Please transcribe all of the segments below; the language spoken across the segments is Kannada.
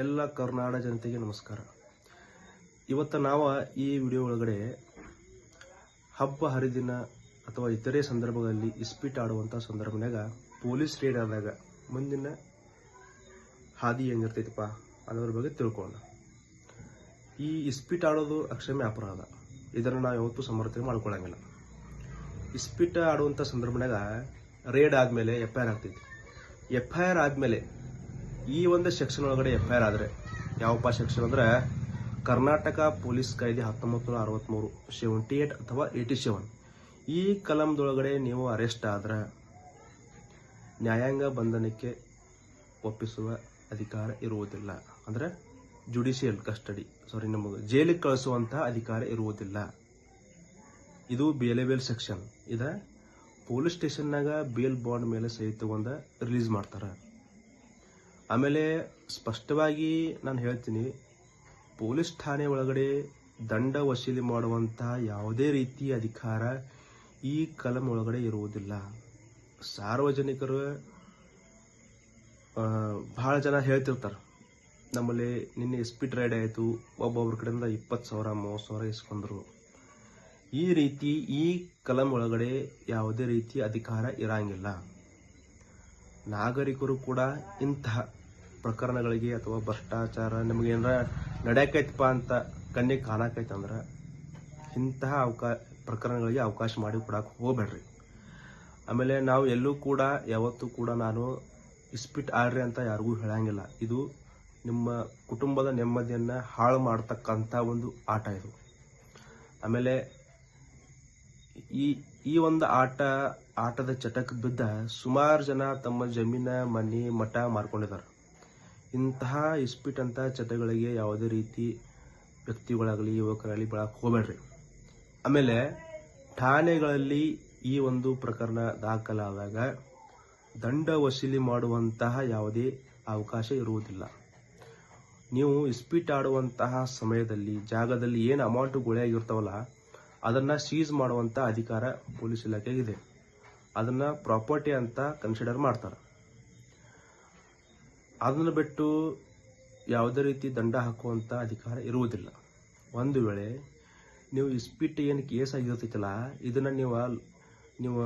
ಎಲ್ಲ ಕರ್ನಾಟಕ ಜನತೆಗೆ ನಮಸ್ಕಾರ. ಇವತ್ತು ನಾವು ಈ ವಿಡಿಯೋ ಒಳಗಡೆ ಹಬ್ಬ ಹರಿದಿನ ಅಥವಾ ಇತರೆ ಸಂದರ್ಭಗಳಲ್ಲಿ ಇಸ್ಪೀಟ್ ಆಡುವಂಥ ಸಂದರ್ಭನಾಗ ಪೊಲೀಸ್ ರೇಡ್ ಆದಾಗ ಮುಂದಿನ ಹಾದಿ ಹೆಂಗಿರ್ತೈತಪ್ಪ ಅನ್ನೋದ್ರ ಬಗ್ಗೆ ತಿಳ್ಕೊಳ್ಳೋಣ. ಈ ಇಸ್ಪೀಟ್ ಆಡೋದು ಅಕ್ಷಮ್ಯ ಅಪರಾಧ. ಇದನ್ನು ನಾವು ಯಾವತ್ತೂ ಸಮರ್ಥನೆ ಮಾಡ್ಕೊಳ್ಳಂಗಿಲ್ಲ ಇಸ್ಪೀಟ್ ಆಡುವಂಥ ಸಂದರ್ಭನಾಗ ರೇಡ್ ಆದಮೇಲೆ ಎಫ್ ಐ ಆರ್ ಆಗ್ತೈತಿ. ಎಫ್ ಐ ಆರ್ ಆದಮೇಲೆ ಈ ಒಂದು ಸೆಕ್ಷನ್ ಒಳಗಡೆ ಎಫ್ ಐ ಆರ್ ಆದರೆ ಯಾವಪ್ಪ ಸೆಕ್ಷನ್ ಅಂದ್ರೆ, ಕರ್ನಾಟಕ ಪೊಲೀಸ್ ಕಾಯ್ದೆ ಹತ್ತೊಂಬತ್ತು ನೂರ ಅರವತ್ತ್ಮೂರು ಸೆವೆಂಟಿ ಏಟ್ ಅಥವಾ ಏಯ್ಟಿ ಸೆವೆನ್. ಈ ಕಲಂದೊಳಗಡೆ ನೀವು ಅರೆಸ್ಟ್ ಆದ್ರೆ, ನ್ಯಾಯಾಂಗ ಬಂಧನಕ್ಕೆ ಒಪ್ಪಿಸುವ ಅಧಿಕಾರ ಇರುವುದಿಲ್ಲ. ಅಂದ್ರೆ ಜುಡಿಷಿಯಲ್ ಕಸ್ಟಡಿ ಸಾರಿ ನಮಗೆ ಜೈಲಿಗೆ ಕಳಿಸುವಂತಹ ಅಧಿಕಾರ ಇರುವುದಿಲ್ಲ. ಇದು ಬೇಲೆಬೇಲ್ ಸೆಕ್ಷನ್. ಇದ ಪೊಲೀಸ್ ಸ್ಟೇಷನ್ನಾಗ ಬೇಲ್ ಬಾಂಡ್ ಮೇಲೆ ಸಹಿ ಒಂದು ರಿಲೀಸ್ ಮಾಡ್ತಾರೆ. ಆಮೇಲೆ ಸ್ಪಷ್ಟವಾಗಿ ನಾನು ಹೇಳ್ತೀನಿ, ಪೊಲೀಸ್ ಠಾಣೆ ಒಳಗಡೆ ದಂಡ ವಸೂಲಿ ಮಾಡುವಂತಹ ಯಾವುದೇ ರೀತಿಯ ಅಧಿಕಾರ ಈ ಕಲಂ ಒಳಗಡೆ ಇರುವುದಿಲ್ಲ. ಸಾರ್ವಜನಿಕರು ಭಾಳ ಜನ ಹೇಳ್ತಿರ್ತಾರೆ, ನಮ್ಮಲ್ಲಿ ನಿನ್ನೆ ಸ್ಪೀಡ್ ರೈಡ್ ಆಯಿತು ಒಬ್ಬೊಬ್ಬರ ಕಡೆಯಿಂದ ಇಪ್ಪತ್ತು ಸಾವಿರ, ಮೂವತ್ತು ಸಾವಿರ ಇಸ್ಕೊಂಡ್ರು. ಈ ರೀತಿ ಈ ಕಲಂ ಒಳಗಡೆ ಯಾವುದೇ ರೀತಿ ಅಧಿಕಾರ ಇರಂಗಿಲ್ಲ. ನಾಗರಿಕರು ಕೂಡ ಇಂತಹ ಪ್ರಕರಣಗಳಿಗೆ ಅಥವಾ ಭ್ರಷ್ಟಾಚಾರ ನಿಮ್ಗೆ ಏನಾರ ನಡೆಯಕೈತಪ್ಪ ಅಂತ ಕಣ್ಣಿಗೆ ಕಾಣಕೈತೆ ಅಂದ್ರೆ ಇಂತಹ ಅವಕಾ, ಪ್ರಕರಣಗಳಿಗೆ ಅವಕಾಶ ಮಾಡಿ ಕೊಡಕ್ಕೆ ಹೋಗ್ಬೇಡ್ರಿ. ಆಮೇಲೆ ನಾವು ಎಲ್ಲೂ ಕೂಡ, ಯಾವತ್ತೂ ಕೂಡ ನಾನು ಇಸ್ಪಿಟ್ ಆಡ್ರಿ ಅಂತ ಯಾರಿಗೂ ಹೇಳಂಗಿಲ್ಲ. ಇದು ನಿಮ್ಮ ಕುಟುಂಬದ ನೆಮ್ಮದಿಯನ್ನು ಹಾಳು ಮಾಡ್ತಕ್ಕಂಥ ಒಂದು ಆಟ ಇದು. ಆಮೇಲೆ ಈ ಈ ಒಂದು ಆಟ, ಆಟದ ಚಟಕ್ಕೆ ಬಿದ್ದ ಸುಮಾರು ಜನ ತಮ್ಮ ಜಮೀನ, ಮನೆ ಮಠ ಮಾರ್ಕೊಂಡಿದ್ದಾರೆ ಇಂತಹ ಇಸ್ಪಿಟ್ ಅಂತ ಚಟಗಳಿಗೆ ಯಾವುದೇ ರೀತಿ ವ್ಯಕ್ತಿಗಳಾಗಲಿ, ಯುವಕರಾಗಲಿ ಬಹಳ ಹೋಗಬೇಡ್ರಿ. ಆಮೇಲೆ ಠಾಣೆಗಳಲ್ಲಿ ಈ ಒಂದು ಪ್ರಕರಣ ದಾಖಲಾದಾಗ ದಂಡ ವಸೂಲಿ ಮಾಡುವಂತಹ ಯಾವುದೇ ಅವಕಾಶ ಇರುವುದಿಲ್ಲ. ನೀವು ಇಸ್ಪೀಟ್ ಆಡುವಂತಹ ಸಮಯದಲ್ಲಿ, ಜಾಗದಲ್ಲಿ ಏನು ಅಮೌಂಟ್ ಗುಳೆಯಾಗಿರ್ತಾವಲ್ಲ, ಅದನ್ನ ಸೀಸ್ ಮಾಡುವಂತ ಅಧಿಕಾರ ಪೊಲೀಸ್ ಇಲಾಖೆಗಿದೆ ಅದನ್ನ ಪ್ರಾಪರ್ಟಿ ಅಂತ ಕನ್ಸಿಡರ್ ಮಾಡ್ತಾರೆ. ಅದನ್ನು ಬಿಟ್ಟು ಯಾವುದೇ ರೀತಿ ದಂಡ ಹಾಕುವಂಥ ಅಧಿಕಾರ ಇರುವುದಿಲ್ಲ. ಒಂದು ವೇಳೆ ನೀವು ಇಸ್ಪೀಟ್ ಏನು ಕೇಸ್ ಆಗಿರ್ತೈತಲ್ಲ, ಇದನ್ನು ನೀವು ನೀವು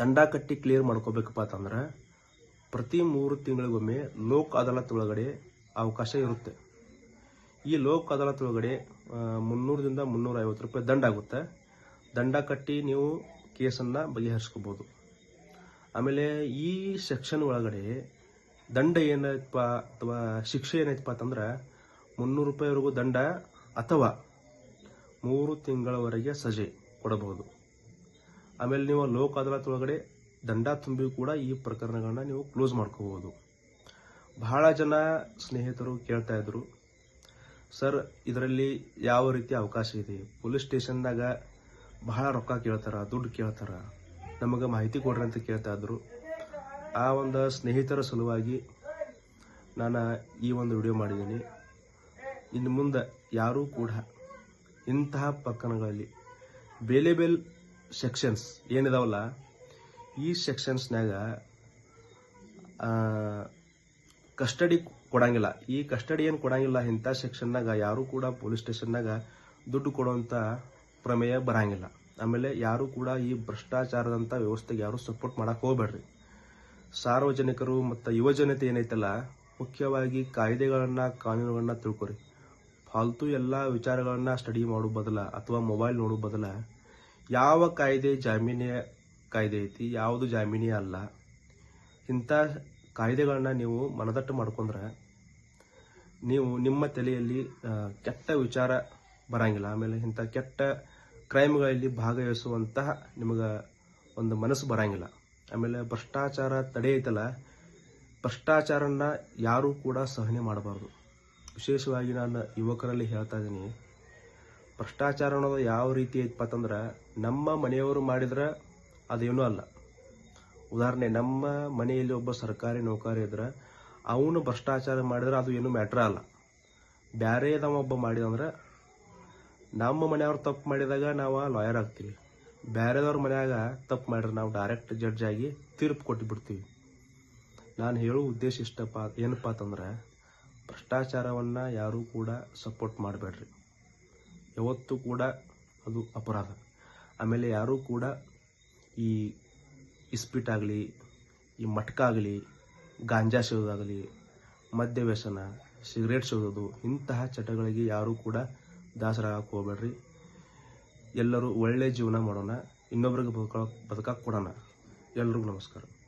ದಂಡ ಕಟ್ಟಿ ಕ್ಲಿಯರ್ ಮಾಡ್ಕೋಬೇಕಪ್ಪ ಅಂತಂದ್ರೆ ಪ್ರತಿ ಮೂರು ತಿಂಗಳಿಗೊಮ್ಮೆ ಲೋಕ್ ಅದಾಲತ್ ಒಳಗಡೆ ಅವಕಾಶ ಇರುತ್ತೆ. ಈ ಲೋಕ್ ಅದಾಲತ್ ಒಳಗಡೆ ಮುನ್ನೂರದಿಂದ ಮುನ್ನೂರ ಐವತ್ತು ರೂಪಾಯಿ ದಂಡ ಆಗುತ್ತೆ. ದಂಡ ಕಟ್ಟಿ ನೀವು ಕೇಸನ್ನು ಬಗೆಹರಿಸ್ಕೋಬೋದು ಆಮೇಲೆ ಈ ಸೆಕ್ಷನ್ ಒಳಗಡೆ ದಂಡ ಏನೈತಪ್ಪ ಅಥವಾ ಶಿಕ್ಷೆ ಏನೈತಪ್ಪ ಅಂತಂದ್ರೆ ಮುನ್ನೂರು ರೂಪಾಯಿವರೆಗೂ ದಂಡ ಅಥವಾ ಮೂರು ತಿಂಗಳವರೆಗೆ ಸಜೆ ಕೊಡಬಹುದು. ಆಮೇಲೆ ನೀವು ಲೋಕ ಅದಾಲತ್ ಒಳಗಡೆ ದಂಡ ತುಂಬಿ ಕೂಡ ಈ ಪ್ರಕರಣಗಳನ್ನ ನೀವು ಕ್ಲೋಸ್ ಮಾಡ್ಕೋಬಹುದು. ಬಹಳ ಜನ ಸ್ನೇಹಿತರು ಕೇಳ್ತಾ ಇದ್ರು, ಸರ್, ಇದರಲ್ಲಿ ಯಾವ ರೀತಿ ಅವಕಾಶ ಇದೆ? ಪೊಲೀಸ್ ಸ್ಟೇಷನ್ದಾಗ ಬಹಳ ರೊಕ್ಕ ಕೇಳ್ತಾರ, ದುಡ್ಡು ಕೇಳ್ತಾರ, ನಮಗೆ ಮಾಹಿತಿ ಕೊಡ್ರಿ ಅಂತ ಕೇಳ್ತಾ ಇದ್ರು. ಆ ಒಂದು ಸ್ನೇಹಿತರ ಸಲುವಾಗಿ ನಾನು ಈ ಒಂದು ವಿಡಿಯೋ ಮಾಡಿದ್ದೀನಿ. ಇನ್ನು ಮುಂದೆ ಯಾರೂ ಕೂಡ ಇಂತಹ ಪಕ್ಕನಗಳಲ್ಲಿ ಬೇಲೆಬೇಲ್ ಸೆಕ್ಷನ್ಸ್ ಏನಿದಾವಲ್ಲ, ಈ ಸೆಕ್ಷನ್ಸ್ನಾಗ ಕಸ್ಟಡಿ ಕೊಡಂಗಿಲ್ಲ. ಈ ಕಸ್ಟಡಿ ಏನು ಕೊಡಂಗಿಲ್ಲ, ಇಂಥ ಸೆಕ್ಷನ್ನಾಗ ಯಾರು ಕೂಡ ಪೊಲೀಸ್ ಸ್ಟೇಷನ್ನಾಗ ದುಡ್ಡು ಕೊಡುವಂಥ ಪ್ರಮೇಯ ಬರಂಗಿಲ್ಲ. ಆಮೇಲೆ ಯಾರು ಕೂಡ ಈ ಭ್ರಷ್ಟಾಚಾರದಂಥ ವ್ಯವಸ್ಥೆಗೆ ಯಾರೂ ಸಪೋರ್ಟ್ ಮಾಡೋಕ್ಕೆ ಹೋಗ್ಬೇಡ್ರಿ. ಸಾರ್ವಜನಿಕರು ಮತ್ತು ಯುವಜನತೆ ಏನೈತಲ್ಲ, ಮುಖ್ಯವಾಗಿ ಕಾಯ್ದೆಗಳನ್ನು, ಕಾನೂನುಗಳನ್ನ ತಿಳ್ಕೊರಿ. ಫಾಲ್ತು ಎಲ್ಲ ವಿಚಾರಗಳನ್ನು ಸ್ಟಡಿ ಮಾಡೋ ಬದಲ ಅಥವಾ ಮೊಬೈಲ್ ನೋಡೋ ಬದಲ ಯಾವ ಕಾಯ್ದೆ ಜಾಮೀನಿಯ ಕಾಯ್ದೆ ಐತಿ, ಯಾವುದು ಜಾಮೀನಿಯ ಅಲ್ಲ ಇಂಥ ಕಾಯ್ದೆಗಳನ್ನ ನೀವು ಮನದಟ್ಟು ಮಾಡ್ಕೊಂಡ್ರೆ ನೀವು ನಿಮ್ಮ ತಲೆಯಲ್ಲಿ ಕೆಟ್ಟ ವಿಚಾರ ಬರಂಗಿಲ್ಲ. ಆಮೇಲೆ ಇಂಥ ಕೆಟ್ಟ ಕ್ರೈಮ್ಗಳಲ್ಲಿ ಭಾಗವಹಿಸುವಂತಹ ನಿಮಗೆ ಒಂದು ಮನಸ್ಸು ಬರಂಗಿಲ್ಲ. ಆಮೇಲೆ ಭ್ರಷ್ಟಾಚಾರ ತಡೆ ಐತಲ್ಲ ಭ್ರಷ್ಟಾಚಾರನ ಯಾರೂ ಕೂಡ ಸಹನೆ ಮಾಡಬಾರ್ದು. ವಿಶೇಷವಾಗಿ ನಾನು ಯುವಕರಲ್ಲಿ ಹೇಳ್ತಾ ಇದ್ದೀನಿ, ಭ್ರಷ್ಟಾಚಾರ ಅನ್ನೋದು ಯಾವ ರೀತಿ ಐತಪ್ಪ ಅಂತಂದ್ರೆ, ನಮ್ಮ ಮನೆಯವರು ಮಾಡಿದ್ರೆ ಅದೇನೂ ಅಲ್ಲ. ಉದಾಹರಣೆ, ನಮ್ಮ ಮನೆಯಲ್ಲಿ ಒಬ್ಬ ಸರ್ಕಾರಿ ನೌಕರಿ ಇದ್ರೆ, ಅವನು ಭ್ರಷ್ಟಾಚಾರ ಮಾಡಿದ್ರೆ ಅದು ಏನು ಮ್ಯಾಟ್ರ ಅಲ್ಲ. ಬೇರೆದವ ಒಬ್ಬ ಮಾಡಿದಂದ್ರೆ, ನಮ್ಮ ಮನೆಯವ್ರು ತಪ್ಪು ಮಾಡಿದಾಗ ನಾವು ಲಾಯರ್ ಆಗ್ತೀವಿ. ಬೇರೆದವ್ರ ಮನ್ಯಾಗ ತಪ್ಪು ಮಾಡ್ರಿ, ನಾವು ಡೈರೆಕ್ಟ್ ಜಡ್ಜ್ ಆಗಿ ತೀರ್ಪು ಕೊಟ್ಟು ಬಿಡ್ತೀವಿ. ನಾನು ಹೇಳೋ ಉದ್ದೇಶ ಇಷ್ಟಪ್ಪ ಏನಪ್ಪ ಅಂತಂದ್ರೆ, ಭ್ರಷ್ಟಾಚಾರವನ್ನು ಯಾರೂ ಕೂಡ ಸಪೋರ್ಟ್ ಮಾಡಬೇಡ್ರಿ. ಯಾವತ್ತೂ ಕೂಡ ಅದು ಅಪರಾಧ. ಆಮೇಲೆ ಯಾರೂ ಕೂಡ ಈ ಇಸ್ಪಿಟ್ ಆಗಲಿ, ಈ ಮಟ್ಕ ಆಗಲಿ, ಗಾಂಜಾ ಸೇದೋದಾಗಲಿ ಮದ್ಯ ವ್ಯಸನ ಸಿಗರೇಟ್ ಸೇದೋದು ಇಂತಹ ಚಟಗಳಿಗೆ ಯಾರೂ ಕೂಡ ದಾಸರಾಗಕ್ಕೆ ಹೋಗ್ಬೇಡ್ರಿ. ಎಲ್ಲರೂ ಒಳ್ಳೆ ಜೀವನ ಮಾಡೋಣ ಇನ್ನೊಬ್ರಿಗೆ ಬದುಕ ಬದುಕಕ್ಕೆ ಕೊಡೋಣ. ಎಲ್ರಿಗೂ ನಮಸ್ಕಾರ.